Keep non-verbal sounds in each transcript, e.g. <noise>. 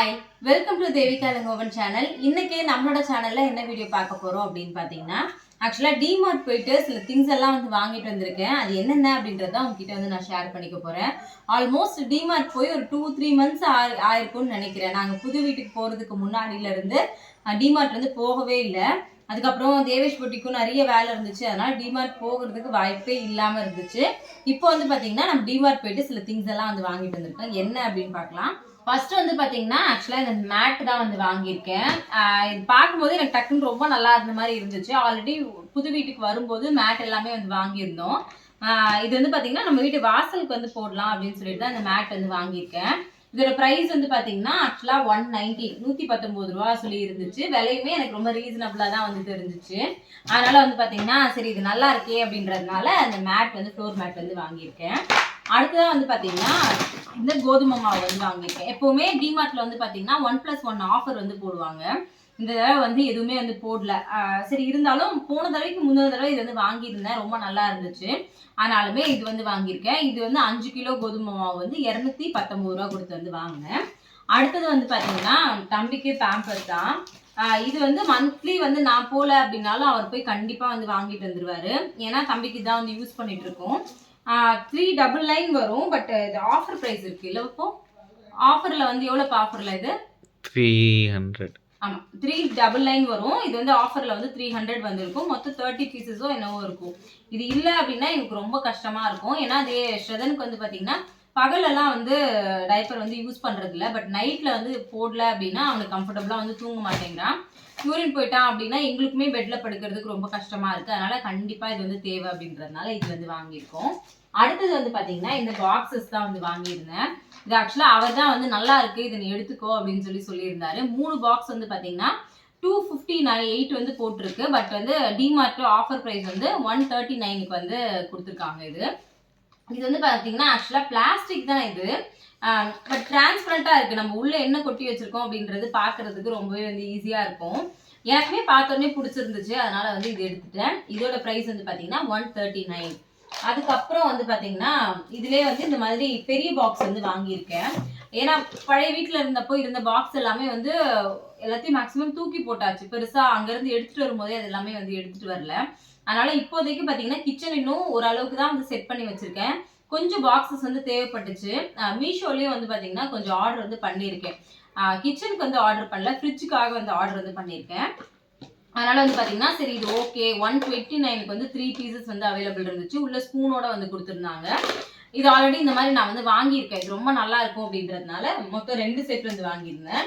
Hi welcome to Devika Langovan channel இன்னைக்கு நம்மளோட சேனல்ல என்ன வீடியோ பார்க்க போறோம் அப்படின்னு பார்த்தீங்கன்னா ஆக்சுவலாக டிமார்ட் போயிட்டு சில திங்ஸ் எல்லாம் வந்து வாங்கிட்டு வந்திருக்கேன். அது என்னென்ன அப்படின்றத உங்ககிட்ட வந்து நான் ஷேர் பண்ணிக்க போறேன். ஆல்மோஸ்ட் டிமார்ட் போய் ஒரு டூ த்ரீ மந்த்ஸ் ஆயிருக்கும்னு நினைக்கிறேன். நாங்கள் புது வீட்டுக்கு போறதுக்கு முன்னாடியில இருந்து டிமார்ட் வந்து போகவே இல்லை. அதுக்கப்புறம் தேவேஷ் பொட்டிக்கும் நிறைய வேலை இருந்துச்சு. அதனால டிமார்ட் போகிறதுக்கு வாய்ப்பே இல்லாமல் இருந்துச்சு. இப்போ வந்து பார்த்தீங்கன்னா நம்ம டிமார்ட் போயிட்டு சில திங்ஸ் எல்லாம் வந்து வாங்கிட்டு வந்திருக்கோம். என்ன அப்படின்னு பார்க்கலாம். ஃபர்ஸ்ட் வந்து பார்த்தீங்கன்னா ஆக்சுவலாக இந்த மேட் தான் வந்து வாங்கியிருக்கேன். இது பார்க்கும்போது எனக்கு டக்குன்னு ரொம்ப நல்லா இருந்த மாதிரி இருந்துச்சு. ஆல்ரெடி புது வீட்டுக்கு வரும்போது மேட் எல்லாமே வந்து வாங்கியிருந்தோம். இது வந்து பார்த்தீங்கன்னா நம்ம வீட்டு வாசலுக்கு வந்து போடலாம் அப்படின்னு சொல்லிட்டு தான் இந்த மேட் வந்து வாங்கியிருக்கேன். இதோட ப்ரைஸ் வந்து பார்த்தீங்கன்னா ஆக்சுவலாக ஒன் நைன்டி நூற்றி பத்தொம்போது ரூபா சொல்லி இருந்துச்சு. விலையுமே எனக்கு ரொம்ப ரீசனபிளாக தான் வந்து தெரிஞ்சிச்சு. அதனால் வந்து பார்த்தீங்கன்னா சரி இது நல்லா இருக்கே அப்படின்றதுனால அந்த மேட் வந்து ஃப்ளோர் மேட் வந்து வாங்கியிருக்கேன். அடுத்ததாக வந்து பார்த்தீங்கன்னா இந்த கோதுமை மாவு வந்து வாங்கியிருக்கேன். எப்போவுமே டிமார்ட்டில் வந்து பார்த்தீங்கன்னா ஒன் ப்ளஸ் ஒன் ஆஃபர் வந்து போடுவாங்க. இந்த தடவை வந்து எதுவுமே வந்து போடல. சரி இருந்தாலும் போன தடவைக்கு முந்தின தடவை இது வந்து வாங்கியிருந்தேன். ரொம்ப நல்லா இருந்துச்சு. ஆனாலுமே இது வந்து வாங்கியிருக்கேன். இது வந்து அஞ்சு கிலோ கோதுமை மாவு வந்து இரநூத்தி பத்தொம்பது ரூபா கொடுத்து வந்து வாங்கினேன். அடுத்தது வந்து பார்த்தீங்கன்னா தம்பிக்கு பேம்பர் தான். இது வந்து மந்த்லி வந்து நான் போகல அப்படின்னாலும் அவர் போய் கண்டிப்பாக வந்து வாங்கிட்டு வந்துடுவார் ஏன்னா தம்பிக்கு தான் வந்து யூஸ் பண்ணிட்டு இருக்கோம். த்ரீ டபுள் நைன் வரும் பட் இது ஆஃபர் ப்ரைஸ் இருக்கு. இல்லை இப்போ ஆஃபரில் வந்து எவ்வளோ ஆஃபரில் இது? த்ரீ ஹண்ட்ரட் ஆமாம் த்ரீ டபுள் நைன் வரும். இது வந்து ஆஃபரில் வந்து த்ரீ ஹண்ட்ரட் வந்திருக்கும். மொத்தம் தேர்ட்டி பீசஸோ என்னவோ இருக்கும். இது இல்லை அப்படின்னா எனக்கு ரொம்ப கஷ்டமாக இருக்கும். ஏன்னா அது ஸ்ரதனுக்கு வந்து பார்த்தீங்கன்னா பகலெல்லாம் வந்து டைப்பர் வந்து யூஸ் பண்ணுறது இல்லை பட் நைட்டில் வந்து போடல அப்படின்னா அவனுக்கு கம்ஃபர்டபுளாக வந்து தூங்க மாட்டேங்கிறான். யூரின் போயிட்டான் அப்படின்னா எங்களுக்குமே பெட்டில் படுக்கிறதுக்கு ரொம்ப கஷ்டமாக இருக்குது அதனால் கண்டிப்பாக இது வந்து தேவை அப்படின்றதுனால இது வந்து வாங்கியிருக்கோம். அடுத்தது வந்து பார்த்தீங்கன்னா இந்த பாக்ஸஸ் தான் வந்து வாங்கியிருந்தேன். இது ஆக்சுவலாக அவர் தான் வந்து நல்லா இருக்கு இதை நீ எடுத்துக்கோ அப்படின்னு சொல்லி சொல்லியிருந்தாரு. மூணு பாக்ஸ் வந்து பார்த்தீங்கன்னா டூ ஃபிஃப்டி நைன் எயிட் வந்து போட்டிருக்கு. பட் வந்து டிமார்ட்டில் ஆஃபர் ப்ரைஸ் வந்து ஒன் தேர்ட்டி நைனுக்கு வந்து கொடுத்துருக்காங்க இது. இது வந்து பார்த்தீங்கன்னா ஆக்சுவலாக பிளாஸ்டிக் தான் இது. பட் டிரான்ஸ்பரண்ட்டாக இருக்குது நம்ம உள்ளே என்ன கொட்டி வச்சுருக்கோம் அப்படின்றது பார்க்கறதுக்கு ரொம்பவே வந்து ஈஸியாக இருக்கும். எனக்குமே பார்த்தோன்னே பிடிச்சிருந்துச்சு. அதனால் வந்து இது எடுத்துட்டேன். இதோட ப்ரைஸ் வந்து பார்த்தீங்கன்னா ஒன் தேர்ட்டி நைன் அதுக்கப்புறம் வந்து பார்த்தீங்கன்னா இதுலேயே வந்து இந்த மாதிரி பெரிய பாக்ஸ் வந்து வாங்கியிருக்கேன். ஏன்னா பழைய வீட்டில் இருந்தப்போ இருந்த பாக்ஸ் எல்லாமே வந்து எல்லாத்தையும் மேக்ஸிமம் தூக்கி போட்டாச்சு. பெருசாக அங்கேருந்து எடுத்துகிட்டு வரும்போதே அது எல்லாமே வந்து எடுத்துகிட்டு வரல. அதனால் இப்போதைக்கு பார்த்தீங்கன்னா கிச்சன் இன்னும் ஓரளவுக்கு தான் வந்து செட் பண்ணி வச்சுருக்கேன். கொஞ்சம் பாக்ஸஸ் வந்து தேவைப்பட்டுச்சு. மீஷோலேயும் வந்து பார்த்தீங்கன்னா கொஞ்சம் ஆர்டர் வந்து பண்ணியிருக்கேன். கிச்சனுக்கு வந்து ஆர்டர் பண்ணல ஃப்ரிட்ஜுக்காக வந்து ஆர்டர் வந்து பண்ணியிருக்கேன். அதனால் வந்து பார்த்தீங்கன்னா சரி இது ஓகே ஒன் டுவெண்ட்டி நைனுக்கு வந்து த்ரீ பீசஸ் வந்து அவைலபிள் இருந்துச்சு. உள்ள ஸ்பூனோட வந்து கொடுத்துருந்தாங்க. இது ஆல்ரெடி இந்த மாதிரி நான் வந்து வாங்கியிருக்கேன். இது ரொம்ப நல்லா இருக்கும் அப்படின்றதுனால மொத்தம் ரெண்டு செட் வந்து வாங்கியிருந்தேன்.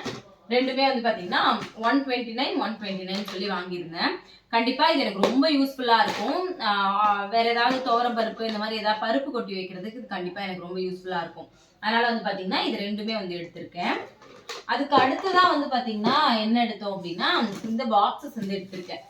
ரெண்டுமே வந்து பார்த்தீங்கன்னா one twenty nine one twenty nine சொல்லி வாங்கியிருந்தேன். கண்டிப்பாக இது எனக்கு ரொம்ப யூஸ்ஃபுல்லாக இருக்கும். வேறு வேற ஏதாவது துவரம் பருப்பு இந்த மாதிரி ஏதாவது பருப்பு கொட்டி வைக்கிறதுக்கு இது கண்டிப்பாக எனக்கு ரொம்ப யூஸ்ஃபுல்லாக இருக்கும். அதனால் வந்து பார்த்தீங்கன்னா இது ரெண்டுமே வந்து எடுத்திருக்கேன். அதுக்கு அடுத்ததான் வந்து பாத்தீங்கன்னா என்ன எடுத்தோம் அப்படின்னா இந்த பாக்ஸஸ் வந்து எடுத்திருக்கேன்.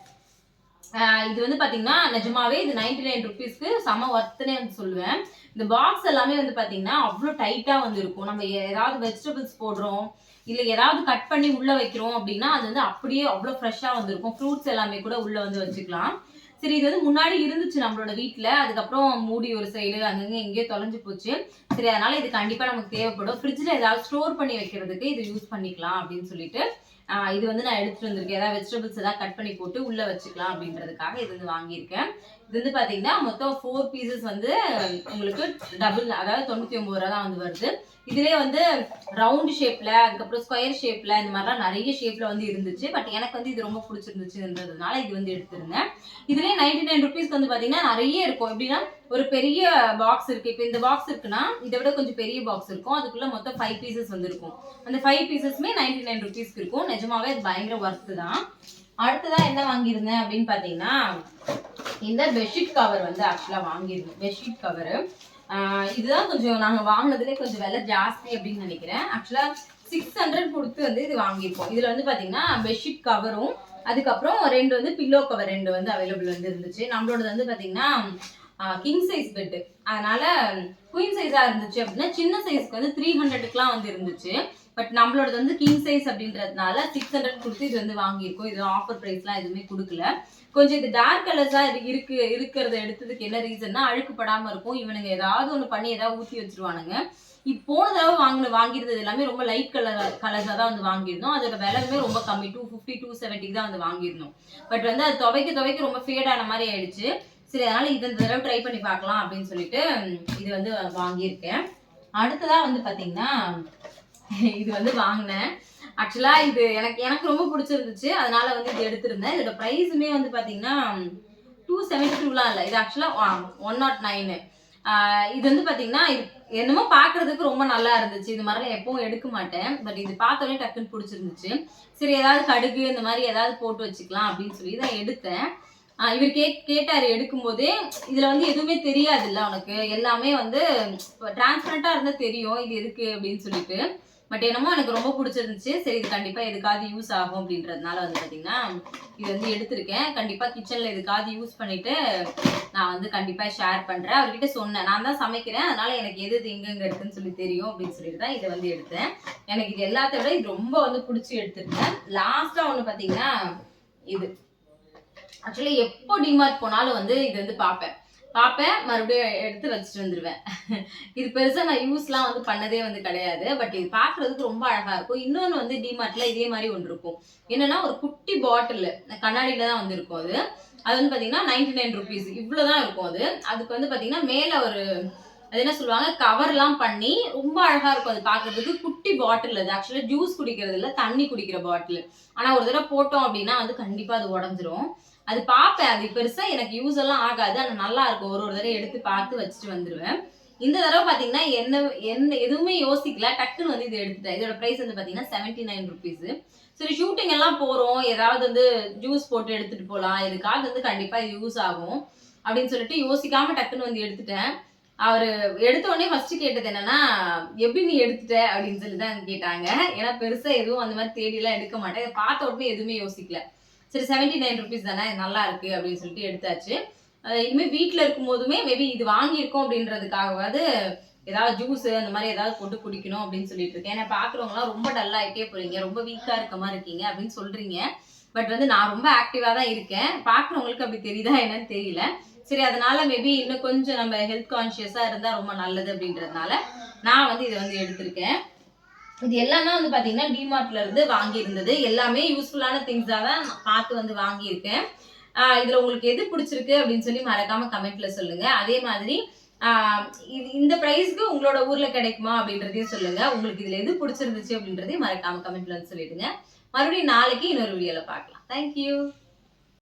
இது வந்து பாத்தீங்கன்னா நிஜமாவே இது நைன்டி நைன் ருபீஸ்க்கு செம ஒர்த்துனே வந்து சொல்லுவேன். இந்த பாக்ஸ் எல்லாமே வந்து பாத்தீங்கன்னா அவ்வளோ டைட்டாக வந்து இருக்கும். நம்ம ஏதாவது வெஜிடபிள்ஸ் போடுறோம் இல்லை ஏதாவது கட் பண்ணி உள்ளே வைக்கிறோம் அப்படின்னா அது வந்து அப்படியே அவ்வளோ ஃப்ரெஷ்ஷாக வந்திருக்கும் ஃப்ரூட்ஸ் எல்லாமே கூட உள்ளே வந்து வச்சுக்கலாம். சரி இது வந்து முன்னாடி இருந்துச்சு நம்மளோட வீட்டில் அதுக்கப்புறம் மூடி ஒரு சைடு அங்கங்கே எங்கேயோ தொலைஞ்சு போச்சு. சரி அதனால இது கண்டிப்பாக நமக்கு தேவைப்படும். ஃப்ரிட்ஜில் ஏதாவது ஸ்டோர் பண்ணி வைக்கிறதுக்கு இது யூஸ் பண்ணிக்கலாம் அப்படின்னு சொல்லிட்டு இது வந்து நான் எடுத்துட்டு வந்திருக்கேன். ஏதாவது வெஜிடபிள்ஸ் எதாவது கட் பண்ணி போட்டு உள்ள வச்சுக்கலாம் அப்படின்றதுக்காக இது வந்து வாங்கியிருக்கேன். இது வந்து பார்த்தீங்கன்னா மொத்தம் ஃபோர் பீசஸ் வந்து உங்களுக்கு டபுள் அதாவது தொண்ணூற்றி ஒம்பது ரூபா தான் வந்து வருது. இதுலேயே வந்து ரவுண்ட் ஷேப்பில் அதுக்கப்புறம் ஸ்கொயர் ஷேப்பில் இந்த மாதிரிலாம் நிறைய ஷேப்பில் வந்து இருந்துச்சு. பட் எனக்கு வந்து இது ரொம்ப பிடிச்சிருந்துச்சுன்றதுனால இது வந்து எடுத்திருந்தேன். இதுலேயே நைன்டி நைன் ருபீஸ்க்கு வந்து பார்த்தீங்கன்னா நிறைய இருக்கும். எப்படின்னா ஒரு பெரிய பாக்ஸ் இருக்கு. இப்போ இந்த பாக்ஸ் இருக்குன்னா இதை விட கொஞ்சம் பெரிய பாக்ஸ் இருக்கும். அதுக்குள்ள மொத்தம் ஃபைவ் பீசஸ் வந்துருக்கும். அந்த ஃபைவ் பீசஸ்மே நைன்டி நைன் ருபீஸ்க்கு இருக்கும். நிஜமாவே அது பயங்கர ஒர்த்து தான். அடுத்ததான் என்ன வாங்கியிருந்தேன் அப்படின்னு பார்த்தீங்கன்னா இந்த பெட்ஷீட் கவர் வந்து ஆக்சுவலாக வாங்கியிருந்தேன். பெட்ஷீட் கவரு இதுதான் கொஞ்சம் நாங்கள் வாங்கினதுலேயே கொஞ்சம் விலை ஜாஸ்தி அப்படின்னு நினைக்கிறேன். ஆக்சுவலாக சிக்ஸ் ஹண்ட்ரட் கொடுத்து வந்து இது வாங்கியிருக்கோம். இதில் வந்து பார்த்தீங்கன்னா பெட்ஷீட் கவரும் அதுக்கப்புறம் ரெண்டு வந்து பில்லோ கவர் ரெண்டு வந்து அவைலபிள் வந்து இருந்துச்சு. நம்மளோடது வந்து பார்த்தீங்கன்னா கிங் சைஸ் பெட்டு அதனால குயின் சைஸாக இருந்துச்சு அப்படின்னா சின்ன சைஸ்க்கு வந்து த்ரீ ஹண்ட்ரடுக்குலாம் வந்து இருந்துச்சு. பட் நம்மளோடது வந்து கிங் சைஸ் அப்படின்றதுனால சிக்ஸ் ஹண்ட்ரட் கொடுத்து இது வந்து வாங்கியிருக்கோம். இது ஆஃபர் ப்ரைஸ்லாம் எதுவுமே கொடுக்கல. கொஞ்சம் இது டார்க் கலர்ஸாக இருக்கு இருக்கிறத எடுத்ததுக்கு என்ன ரீசன்னா அழுக்குப்படாமல் இருக்கும். இவனுங்க ஏதாவது ஒன்று பண்ணி ஏதாவது ஊற்றி வச்சிருவானுங்க. இப்போ போன தடவை வாங்கின வாங்கியிருந்தது எல்லாமே ரொம்ப லைட் கலர் கலர்ஸாக தான் வந்து வாங்கியிருந்தோம். அதோட விலையுமே ரொம்ப கம்மி. டூ ஃபிஃப்டி டூ செவன்ட்டிக்கு தான் வந்து வாங்கியிருந்தோம். பட் வந்து அது துவைக்க துவைக்க ரொம்ப ஃபேடான மாதிரி ஆயிடுச்சு. சரி அதனால இது இந்த தடவை ட்ரை பண்ணி பார்க்கலாம் அப்படின்னு சொல்லிட்டு இது வந்து வாங்கியிருக்கேன். அடுத்ததா வந்து பார்த்தீங்கன்னா இது வந்து வாங்கினேன். ஆக்சுவலா இது எனக்கு எனக்கு ரொம்ப பிடிச்சிருந்துச்சு. அதனால வந்து இது எடுத்திருந்தேன். இதோட ப்ரைஸுமே வந்து பார்த்தீங்கன்னா டூ செவன்டி டூலாம் இல்லை. இது ஆக்சுவலாக ஒன் நாட் நைனு இது வந்து பார்த்தீங்கன்னா இது என்னமோ பார்க்கறதுக்கு ரொம்ப நல்லா இருந்துச்சு. இது மாதிரிலாம் எப்பவும் எடுக்க மாட்டேன். பட் இது பார்த்தோன்னே டக்குன்னு பிடிச்சிருந்துச்சு. சரி ஏதாவது கடுகு இந்த மாதிரி ஏதாவது போட்டு வச்சுக்கலாம் அப்படின்னு சொல்லி தான் எடுத்தேன். இவர் கே கேட்டார் எடுக்கும்போதே இதில் வந்து எதுவுமே தெரியாதுல்ல அவனுக்கு எல்லாமே வந்து டிரான்ஸ்பரண்ட்டாக இருந்தால் தெரியும் இது எதுக்கு அப்படின்னு சொல்லிட்டு. பட் என்னமோ எனக்கு ரொம்ப பிடிச்சிருந்துச்சு. சரி இது கண்டிப்பாக எதுக்காவது யூஸ் ஆகும் அப்படின்றதுனால வந்து பார்த்தீங்கன்னா இது வந்து எடுத்திருக்கேன். கண்டிப்பாக கிச்சனில் எதுக்காவது யூஸ் பண்ணிவிட்டு நான் வந்து கண்டிப்பாக ஷேர் பண்ணுறேன் அவர்கிட்ட சொன்னேன். நான் தான் சமைக்கிறேன். அதனால் எனக்கு எது எது எங்கெங்க இருக்குன்னு சொல்லி தெரியும் அப்படின்னு சொல்லிட்டு தான் இதை வந்து எடுத்தேன். எனக்கு இது எல்லாத்த விட இது ரொம்ப வந்து பிடிச்சி எடுத்திருக்கேன். லாஸ்ட்டாக ஒன்று பார்த்தீங்கன்னா இது. ஆக்சுவலி எப்போ டிமார்ட் போனாலும் வந்து இது வந்து பார்ப்பேன். பார்ப்பேன் மறுபடியும் எடுத்து வச்சுட்டு வந்துடுவேன் <laughs> இது பெருசாக நான் யூஸ்லாம் வந்து பண்ணதே வந்து கிடையாது. பட் இது பார்க்குறதுக்கு ரொம்ப அழகாக இருக்கும். இன்னொன்று வந்து டிமார்ட்டில் இதே மாதிரி ஒன்று இருக்கும். என்னென்னா ஒரு குட்டி பாட்டில் கண்ணாடியில் தான் வந்து இருக்கும் அது. அது வந்து பார்த்தீங்கன்னா நைன்டி நைன் ருபீஸ் இவ்வளோ தான் இருக்கும் அது. அதுக்கு வந்து பார்த்தீங்கன்னா மேலே ஒரு அது என்ன சொல்லுவாங்க கவர்லாம் பண்ணி ரொம்ப அழகாக இருக்கும் அது பார்க்குறதுக்கு. குட்டி பாட்டில் அது. ஆக்சுவலாக ஜூஸ் குடிக்கிறது இல்லை தண்ணி குடிக்கிற பாட்டில் ஆனால் ஒரு தடவை போட்டோம் அப்படின்னா வந்து கண்டிப்பாக அது உடஞ்சிரும். அது பார்ப்பேன் அது பெருசா எனக்கு யூஸ் எல்லாம் ஆகாது. ஆனால் நல்லா இருக்கும். ஒரு ஒரு தடவை எடுத்து பார்த்து வச்சுட்டு வந்துருவேன். இந்த தடவை பார்த்தீங்கன்னா என்ன என்ன எதுவுமே யோசிக்கல. டக்குன்னு வந்து இது எடுத்துட்டேன். இதோட ப்ரைஸ் வந்து பார்த்தீங்கன்னா செவன்ட்டி நைன் ருபீஸ் சரி ஷூட்டிங் எல்லாம் போகிறோம் ஏதாவது வந்து ஜூஸ் போட்டு எடுத்துட்டு போகலாம் இதுக்காக வந்து கண்டிப்பாக இது யூஸ் ஆகும். அப்படின்னு சொல்லிட்டு யோசிக்காம டக்குன்னு வந்து எடுத்துட்டேன். அவர் எடுத்த உடனே ஃபர்ஸ்ட் கேட்டது என்னன்னா எப்படி நீ எடுத்துட்ட? அப்படின்னு சொல்லி தான் கேட்டாங்க. ஏன்னா பெருசா எதுவும் அந்த மாதிரி தேடிலாம் எடுக்க மாட்டேன். இதை பார்த்த உடனே எதுவுமே யோசிக்கல. சரி செவன்டி நைன் ருபீஸ் தானே நல்லா இருக்கு அப்படின்னு சொல்லிட்டு எடுத்தாச்சு. இனிமேல் வீட்டில் இருக்கும் போதுமே மேபி இது வாங்கியிருக்கோம் அப்படின்றதுக்காகவாது ஏதாவது ஜூஸ் அந்த மாதிரி ஏதாவது போட்டு குடிக்கணும் அப்படின்னு சொல்லிட்டு இருக்கேன். ஏன்னா பார்க்குறவங்களாம் ரொம்ப டல்லாகிட்டே ஆயிட்டே போறீங்க ரொம்ப வீக்கா இருக்க மாதிரி இருக்கீங்க அப்படின்னு சொல்றீங்க. பட் வந்து நான் ரொம்ப ஆக்டிவா தான் இருக்கேன். பாக்குறவங்களுக்கு அப்படி தெரியுதா என்னன்னு தெரியல. சரி அதனால மேபி இன்னும் கொஞ்சம் நம்ம ஹெல்த் கான்ஷியஸாக இருந்தா ரொம்ப நல்லது அப்படின்றதுனால நான் வந்து இதை வந்து எடுத்திருக்கேன். இது எல்லாமே வந்து பார்த்தீங்கன்னா டிமார்ட்ல இருந்து வாங்கியிருந்தது. எல்லாமே யூஸ்ஃபுல்லான திங்ஸாக தான் பார்த்து வந்து வாங்கியிருக்கேன். இதில் உங்களுக்கு எது பிடிச்சிருக்கு அப்படின்னு சொல்லி மறக்காம கமெண்ட்ல சொல்லுங்க. அதே மாதிரி இது இந்த ப்ரைஸ்க்கு உங்களோட ஊர்ல கிடைக்குமா அப்படின்றதையும் சொல்லுங்க. உங்களுக்கு இதுல எது பிடிச்சிருந்துச்சு அப்படின்றதையும் மறக்காம கமெண்ட்ல வந்து சொல்லிடுங்க. மறுபடியும் நாளைக்கு இன்னொரு வீடியோல பார்க்கலாம். தேங்க்யூ